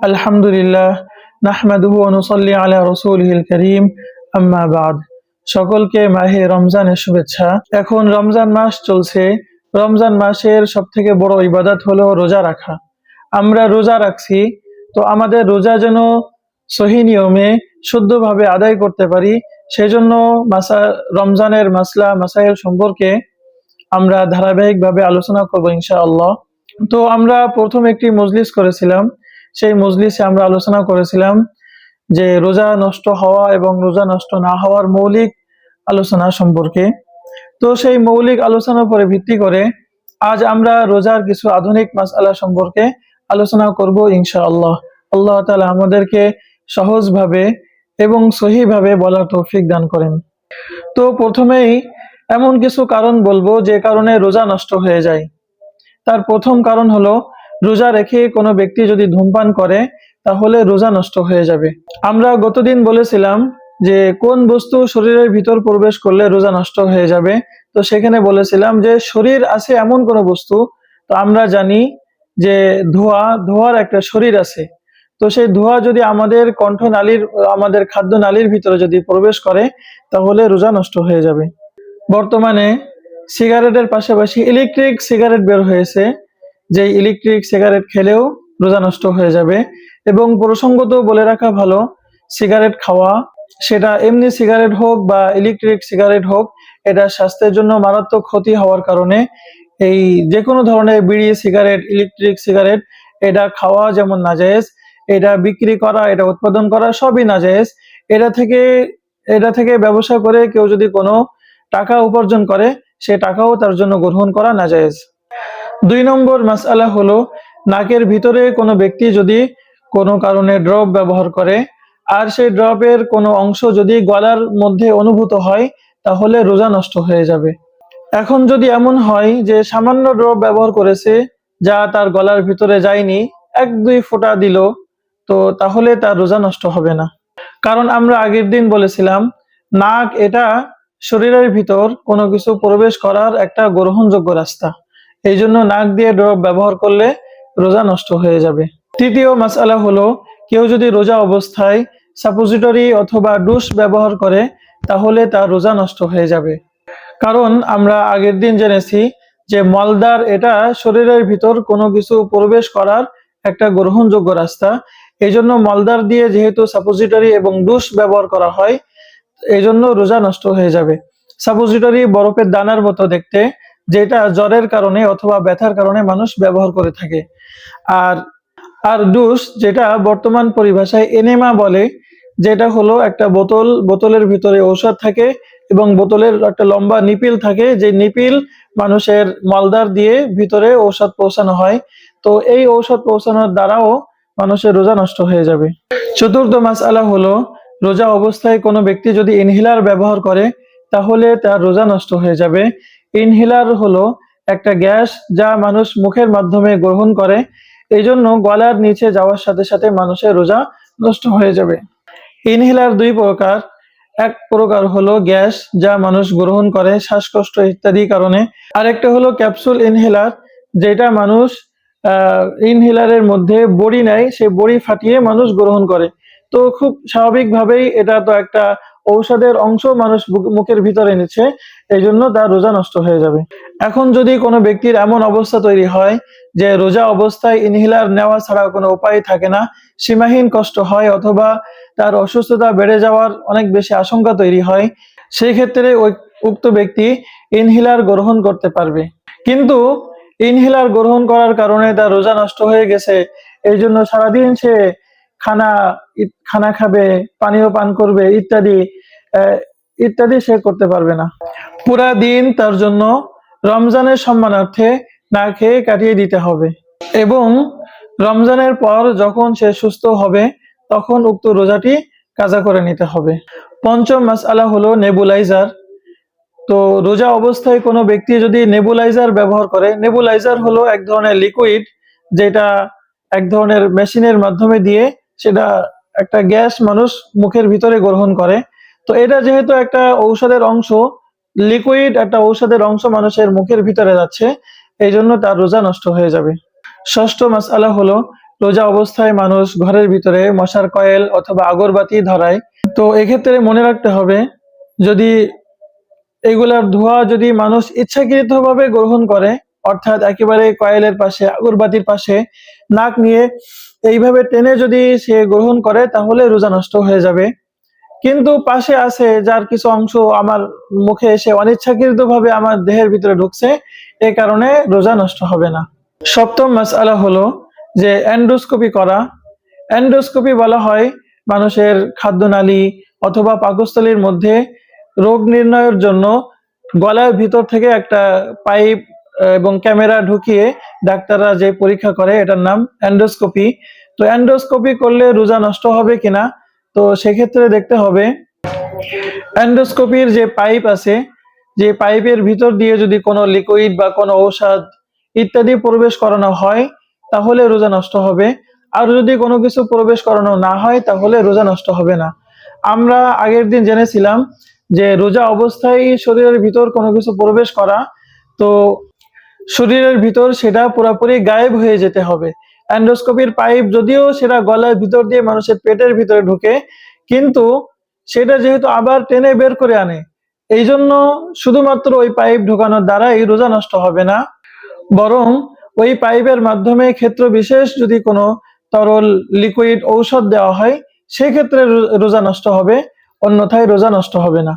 আলহামদুলিল্লাহ, নাহমাদুহু অনুসল্লি আলা রসুলহিল করিম, আম্মা বাদ। সকলকে মাহে রমজানের শুভেচ্ছা। এখন রমজান মাস চলছে। রমজান মাসের সব থেকে বড় ইবাদত হলো রোজা রাখা। আমরা রোজা রাখছি, তো আমাদের রোজা যেন সহি নিয়মে শুদ্ধভাবে আদায় করতে পারি, সেজন্য মাসা, রমজানের মাসলা, মাসাইল সম্পর্কে আমরা ধারাবাহিকভাবে আলোচনা করব ইনশাআল্লাহ। তো আমরা প্রথম একটি মজলিস করেছিলাম সেই মজলিসে আমরা আলোচনা করেছিলাম যে রোজা নষ্ট হওয়া এবং রোজা নষ্ট না হওয়ার মৌলিক আলোচনা সম্পর্কে। তো সেই মৌলিক আলোচনার উপরে ভিত্তি করে আজ আমরা রোজার কিছু আধুনিক মাসআলা সম্পর্কে আলোচনা করব ইনশাআল্লাহ। আল্লাহ আল্লাহ তালা আমাদেরকে সহজভাবে এবং সহিভাবে বলার তৌফিক দান করেন। তো প্রথমেই এমন কিছু কারণ বলব যে কারণে রোজা নষ্ট হয়ে যায়। তার প্রথম কারণ হলো রোজা রেখে কোনো ব্যক্তি যদি ধূমপান করে, তাহলে রোজা নষ্ট হয়ে যাবে। আমরা গতদিন বলেছিলাম যে, কোন বস্তু শরীরের ভিতর প্রবেশ করলে রোজা নষ্ট হয়ে যাবে? তো সেখানে বলেছিলাম যে, শরীর আছে এমন কোনো বস্তু, তো আমরা জানি যে, ধোয়া, ধোয়ার একটা শরীর আছে। তো সেই ধোঁয়া যদি আমাদের কণ্ঠনালীর আমাদের খাদ্য নালীর ভিতরে যদি প্রবেশ করে, তাহলে রোজা নষ্ট হয়ে যাবে। বর্তমানে সিগারেটের পাশাপাশি ইলেকট্রিক সিগারেট বের হয়েছে। যে ইলেকট্রিক সিগারেট খেলেও রোজা নষ্ট হয়ে যাবে এবং প্রসঙ্গত বলে রাখা ভালো সিগারেট খাওয়া, সেটা এমনি সিগারেট হোক বা ইলেকট্রিক সিগারেট হোক, এটা স্বাস্থ্যের জন্য মারাত্মক ক্ষতি হওয়ার কারণে এই যে কোনো ধরনের বিড়ি সিগারেট ইলেকট্রিক সিগারেট এটা খাওয়া যেমন নাজায়েজ, এটা বিক্রি করা, এটা উৎপাদন করা সবই নাজায়েজ। এটা থেকে এটা থেকে ব্যবসা করে কেউ যদি কোনো টাকা উপার্জন করে, সে টাকাও তার জন্য গ্রহণ করা নাজায়েজ। দুই নম্বর মাসআলা হলো নাকের ভিতরে কোনো ব্যক্তি যদি কোনো কারণে ড্রপ ব্যবহার করে, আর সেই ড্রপের কোনো অংশ যদি গলার মধ্যে অনুভূত হয়, তাহলে রোজা নষ্ট হয়ে যাবে। এখন যদি এমন হয় যে সামান্য ড্রপ ব্যবহার করেছে, যা তার গলার ভিতরে যায়নি, এক দুই ফোঁটা দিল, তো তাহলে তার রোজা নষ্ট হবে না। কারণ আমরা আগের দিন বলেছিলাম, নাক এটা শরীরের ভিতর কোনো কিছু প্রবেশ করার একটা গ্রহণযোগ্য রাস্তা। এই জন্য নাক দিয়ে ড্রপ ব্যবহার করলে রোজা নষ্ট হয়ে যাবে। তৃতীয় মাসালা হলো, কেউ যদি রোজা অবস্থায় সাপোজিটরি অথবা ডুস ব্যবহার করে, তাহলে তার রোজা নষ্ট হয়ে যাবে। কারণ আমরা আগের দিন জেনেছি যে মলদার এটা শরীরের ভিতর কোনো কিছু প্রবেশ করার একটা গ্রহণযোগ্য রাস্তা। এই জন্য মলদার দিয়ে যেহেতু সাপোজিটরি এবং ডুস ব্যবহার করা হয় এই জন্য রোজা নষ্ট হয়ে যাবে। সাপোজিটরি বরফের দানার মতো দেখতে যেটা জ্বরের কারণে অথবা ব্যথার কারণে মানুষ ব্যবহার করে থাকে। আর আর ডুস যেটা বর্তমান পরিভাষায় এনেমা বলে, যেটা হলো একটা বোতল, বোতলের ভিতরে ঔষধ থাকে এবং বোতলের একটা লম্বা নিপিল থাকে, যে নিপিল মানুষের মালদার দিয়ে ভিতরে ঔষধ পৌঁছানো হয়। তো এই ঔষধ পৌঁছানোর দ্বারাও মানুষের রোজা নষ্ট হয়ে যাবে। চতুর্থ মাসআলা হলো, রোজা অবস্থায় কোনো ব্যক্তি যদি ইনহেলার ব্যবহার করে, তাহলে তার রোজা নষ্ট হয়ে যাবে। ইনহেলার হলো একটা গ্যাস যা মানুষ মুখের মাধ্যমে গ্রহণ করে। এই জন্য গলার নিচে যাওয়ার সাথে সাথে মানুষের রোজা নষ্ট হয়ে যাবে। ইনহেলার দুই প্রকার। এক প্রকার হলো গ্যাস যা মানুষ গ্রহণ করে শ্বাসকষ্ট ইত্যাদি কারণে। আরেকটা হলো ক্যাপসুল ইনহেলার যেটা মানুষ ইনহেলারের মধ্যে বড়ি নেয়, সেই বড়ি ফাটিয়ে মানুষ গ্রহণ করে। তো খুব স্বাভাবিকভাবেই এটা তো একটা ঔষধের অংশ মানুষ মুখের ভিতরে নিচ্ছে এই জন্য তার রোজা নষ্ট হয়ে যাবে। এখন যদি কোনো ব্যক্তির এমন অবস্থা তৈরি হয় যে রোজা অবস্থায় ইনহেলার নেওয়া ছাড়া কোনো উপায় থাকে না, সীমাহীন কষ্ট হয় অথবা তার অসুস্থতা বেড়ে যাওয়ার অনেক বেশি আশঙ্কা তৈরি হয় সেই ক্ষেত্রে উক্ত ব্যক্তি ইনহেলার গ্রহণ করতে পারবে। কিন্তু ইনহেলার গ্রহণ করার কারণে তার রোজা নষ্ট হয়ে গেছে এই জন্য সারাদিন সে খানা খানা খাবে, পানীয় পান করবে, ইত্যাদি ইত্যাদি সে করতে পারবে না। পুরা দিন তার জন্য রমজানের সম্মানার্থে না খেয়ে কাটিয়ে দিতে হবে। এবং রমজানের পর যখন সে সুস্থ হবে, তখন উক্ত রোজাটি কাজা করে নিতে হবে। পঞ্চম মাসআলা হলো নেবুলাইজার। তো রোজা অবস্থায় কোনো ব্যক্তি যদি নেবুলাইজার ব্যবহার করে, নেবুলাইজার হলো এক ধরনের লিকুইড যেটা এক ধরনের মেশিনের মাধ্যমে দিয়ে সেটা একটা গ্যাস মানুষ মুখের ভিতরে গ্রহণ করে। তো এটা যেহেতু একটা ঔষধের অংশ লিকুইড একটা ঔষধের অংশ মানুষের মুখের ভিতরে যাচ্ছে এই জন্য তার রোজা নষ্ট হয়ে যাবে। ষষ্ঠ মাসআলা হলো, রোজা অবস্থায় মানুষ ঘরের ভিতরে মশার কয়েল অথবা আগরবাতি ধরায়। তো এক্ষেত্রে মনে রাখতে হবে, যদি এগুলার ধোঁয়া যদি মানুষ ইচ্ছাকৃতভাবে গ্রহণ করে, অর্থাৎ একেবারে কয়েলের পাশে, আগরবাতির পাশে নাক নিয়ে এইভাবে টেনে যদি সে গ্রহণ করে, তাহলে রোজা নষ্ট হয়ে যাবে। কিন্তু পাশে আছে যার কিছু অংশ আমার মুখে এসে অনিচ্ছাকৃতভাবে আমার দেহের ভিতরে ঢুকছে, এ কারণে রোজা নষ্ট হবে না। সপ্তম মাসআলা হলো যে এন্ডোস্কোপি করা। এন্ডোস্কোপি বলা হয় মানুষের খাদ্যনালী অথবা পাকস্থলীর মধ্যে রোগ নির্ণয়ের জন্য গলার ভিতর থেকে একটা পাইপ এবং ক্যামেরা ঢুকিয়ে ডাক্তাররা যে পরীক্ষা করে, এটার নাম এন্ডোস্কোপি তো এন্ডোস্কোপি করলে রোজা নষ্ট হবে কিনা? তো সেক্ষেত্রে দেখতে হবে এন্ডোস্কোপির যে পাইপ আছে, যে পাইপের ভিতর দিয়ে যদি কোনো লিকুইড বা কোনো ঔষধ ইত্যাদি প্রবেশ করানো হয়, তাহলে রোজা নষ্ট হবে। আর যদি কোনো কিছু প্রবেশ করানো না হয়, তাহলে রোজা নষ্ট হবে না। আমরা আগের দিন জেনেছিলাম যে রোজা অবস্থায় শরীরের ভিতর কোনো কিছু প্রবেশ করা, তো শরীরের ভিতর সেটা পুরোপুরি গায়েব হয়ে যেতে হবে। অ্যান্ডোস্কোপির পাইপ যদিও সেটা গলার ভিতর দিয়ে মানুষের পেটের ভিতরে ঢুকে, কিন্তু সেটা যেহেতু আবার টেনে বের করে আনে এই জন্য শুধুমাত্র ওই পাইপ ঢোকানোর দ্বারাই রোজা নষ্ট হবে না। বরং ওই পাইপের মাধ্যমে ক্ষেত্র বিশেষ যদি কোনো তরল, লিকুইড ঔষধ দেওয়া হয়, সেক্ষেত্রে রোজা নষ্ট হবে, অন্যথায় রোজা নষ্ট হবে না।